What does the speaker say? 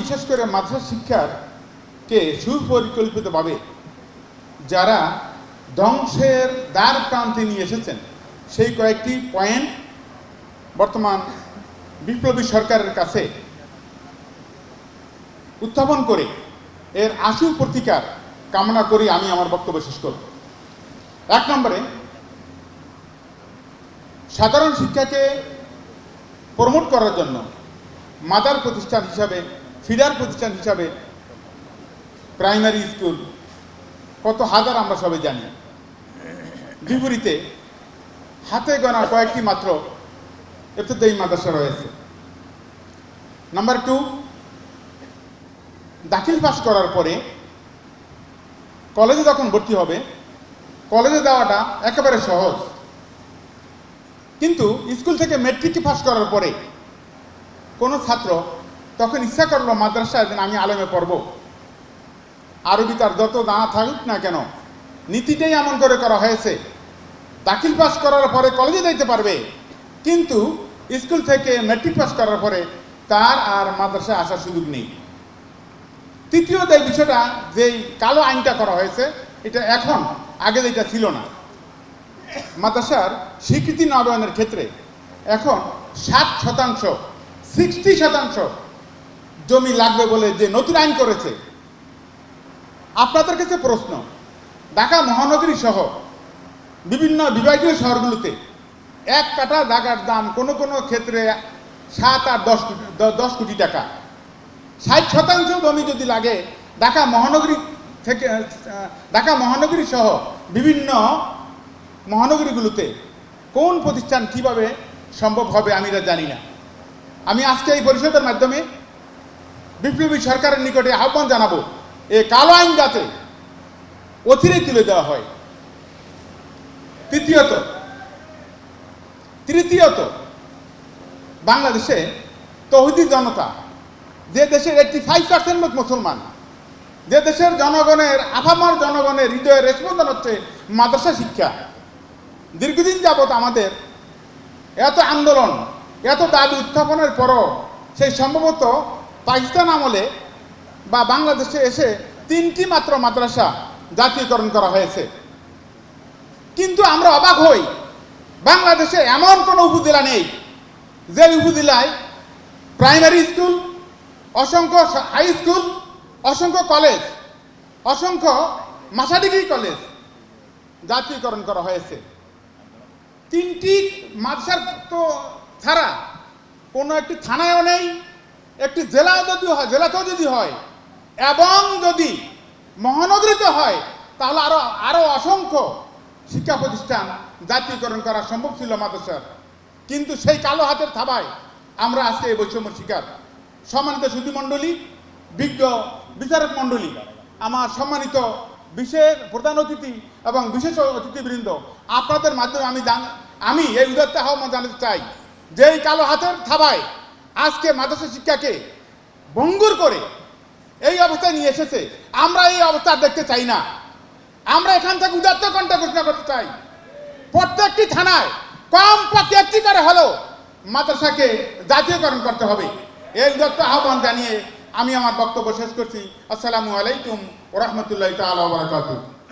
বিশেষ করে মাদ্রাসা শিক্ষারকে সুপরিকল্পিতভাবে যারা ধ্বংসের দ্বার প্রান্তে নিয়ে এসেছেন, সেই কয়েকটি পয়েন্ট বর্তমান বিপ্লবী সরকারের কাছে উত্থাপন করে এর আশু প্রতিকার কামনা করি আমি আমার বক্তব্য শেষ করব। এক নম্বরে, সাধারণ শিক্ষাকে প্রমোট করার জন্য মাদার প্রতিষ্ঠান হিসাবে ফিডার প্রতিষ্ঠান হিসাবে প্রাইমারি স্কুল, কত হাজার আমরা সবাই জানি। বিপরীতে, হাতে গোনা কয়েকটি মাত্র ইফতেদায়ী মাদ্রাসা রয়েছে। নাম্বার টু, দাখিল পাস করার পরে কলেজে যখন ভর্তি হবে, কলেজে দেওয়াটা একেবারে সহজ। কিন্তু স্কুল থেকে মেট্রিক পাস করার পরে কোনো ছাত্র তখন ইচ্ছা করল মাদ্রাসায় যেন আমি আলেমে পড়ব। আরবি তার যত দানা থাকুক না কেন, নীতিটাই এমন করে করা হয়েছে। দাখিল পাস করার পরে কলেজে যাইতে পারবে, কিন্তু স্কুল থেকে মেট্রিক পাস করার পরে তার আর মাদ্রাসায় আসার সুযোগ নেই। তৃতীয় যে বিষয়টা, যেই কালো আইনটা করা হয়েছে, এটা এখন আগে যেটা ছিল না। মাদ্রাসার স্বীকৃতি নবায়নের ক্ষেত্রে এখন ষাট শতাংশ, সিক্সটি শতাংশ জমি লাগবে বলে যে নতুন আইন করেছে? আপনাদের কাছে প্রশ্ন। ঢাকা মহানগরী সহ বিভিন্ন বিভাগীয় শহরগুলোতে এক কাঠা জায়গার দাম কোনো কোনো ক্ষেত্রে সাত আর দশ কোটি দশ কোটি টাকা। ষাট শতাংশ জমি যদি লাগে, ঢাকা মহানগরী থেকে, ঢাকা মহানগরী সহ বিভিন্ন মহানগরীগুলোতে কোন প্রতিষ্ঠান কীভাবে সম্ভব হবে আমি জানি না। আমি আজকে এই পরিষদের মাধ্যমে বিপ্লবী সরকারের নিকটে আহ্বান জানাব, এ কালো আইন যাতে অচিরে তুলে দেওয়া হয়। তৃতীয়ত তৃতীয়ত, বাংলাদেশে তৌহিদি জনতা, যে দেশের এইটটি ফাইভ পার্সেন্ট মুসলমান, যে দেশের জনগণের আফামার জনগণের হৃদয়ের রেসপন্দন হচ্ছে মাদ্রাসা শিক্ষা। দীর্ঘদিন যাবৎ আমাদের এত আন্দোলন, এত দাবি উত্থাপনের পরও সেই সম্ভবত পাকিস্তান আমলে বা বাংলাদেশে এসে তিনটি মাত্র মাদ্রাসা জাতীয়করণ করা হয়েছে। কিন্তু আমরা অবাক হই, বাংলাদেশে এমন কোনো উপজেলা নেই যে উপজেলায় প্রাইমারি স্কুল, অসংখ্য হাই স্কুল, অসংখ্য কলেজ, অসংখ্য মাসা ডিগ্রি কলেজ জাতীয়করণ করা হয়েছে। তিনটি মাদ্রাসার তো ছাড়া কোনো একটি থানায়ও নেই একটি জেলাও যদি হয়, জেলাতেও যদি হয়, এবং যদি মহানগরীতে হয়, তাহলে আরও আরও অসংখ্য শিক্ষা প্রতিষ্ঠান জাতীয়করণ করা সম্ভব ছিল মাদ্রাসার। কিন্তু সেই কালো হাতের থাবায় আমরা আজকে এই বৈষম্য শিকার। সম্মানিত সুধী মণ্ডলী, বিজ্ঞ বিচারক মণ্ডলী, আমার সম্মানিত বিশেষ প্রধান অতিথি এবং বিশেষ অতিথিবৃন্দ, আপনাদের মাধ্যমে আমি আমি এই উদাত্ত আহ্বান জানাতে চাই যে এই কালো হাতের থাবায় আজকে মাদ্রাসা শিক্ষাকে ভঙ্গুর করে এই অবস্থায় নিয়ে এসেছে। আমরা এই অবস্থা দেখতে চাই না। আমরা এখান থেকে উদাত্ত কণ্ঠে ঘোষণা করতে চাই। প্রত্যেকটি থানায় কম পক্ষে একটি করে হলো মাদ্রাসাকে জাতীয়করণ করতে হবে। এই উদাত্ত আহ্বান জানিয়ে আমি আমার বক্তব্য শেষ করছি। আসসালামু আলাইকুম ওরহমতুল্লাহ তালা বারকাতুহ।